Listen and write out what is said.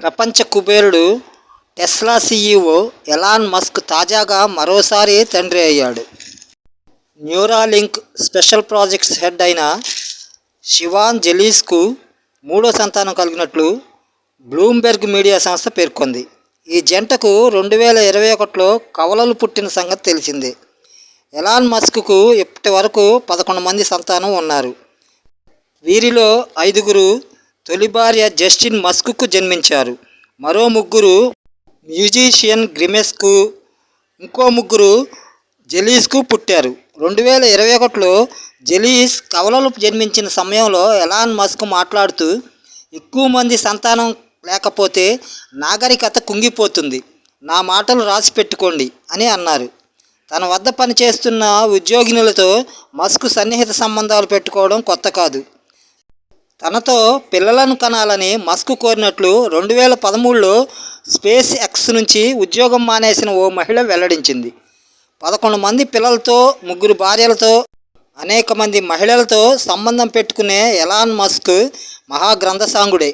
ప్రపంచ కుబేరుడు Tesla CEO Elon Musk తాజాగా మరోసారి తండ్రి అయ్యాడు. న్యూరాలింక్ స్పెషల్ ప్రాజెక్ట్స్ హెడ్ అయిన శివాన్ జెలీస్కు మూడో సంతానం కలిగినట్లు బ్లూంబెర్గ్ మీడియా సంస్థ పేర్కొంది. ఈ జంటకు రెండు వేల ఇరవై ఒకటిలో కవలలు పుట్టిన సంగతి తెలిసిందే. ఎలాన్ మస్క్కు ఇప్పటి వరకు పదకొండు మంది సంతానం ఉన్నారు. వీరిలో ఐదుగురు తొలి భార్య జస్టిన్ మస్క్కు జన్మించారు. మరో ముగ్గురు మ్యూజిషియన్ గ్రిమెస్కు ఇంకో ముగ్గురు జెలీస్కు పుట్టారు. రెండు వేల ఇరవై ఒకటిలో జెలీస్ కవలలు జన్మించిన సమయంలో ఎలాన్ మస్క్ మాట్లాడుతూ ఎక్కువ మంది సంతానం లేకపోతే నాగరికత కుంగిపోతుంది. నా మాటలు రాసి పెట్టుకోండి అని అన్నారు. తన వద్ద పనిచేస్తున్న ఉద్యోగినులతో మస్క్ సన్నిహిత సంబంధాలు పెట్టుకోవడం కొత్త కాదు. తనతో పిల్లలను కనాలని మస్క్ కోరినట్లు రెండు వేల పదమూడులో స్పేస్ ఎక్స్ నుంచి ఉద్యోగం మానేసిన ఓ మహిళ వెల్లడించింది. పదకొండు మంది పిల్లలతో ముగ్గురు భార్యలతో అనేక మంది మహిళలతో సంబంధం పెట్టుకునే ఎలాన్ మస్క్ మహాగ్రంథసాంగుడే.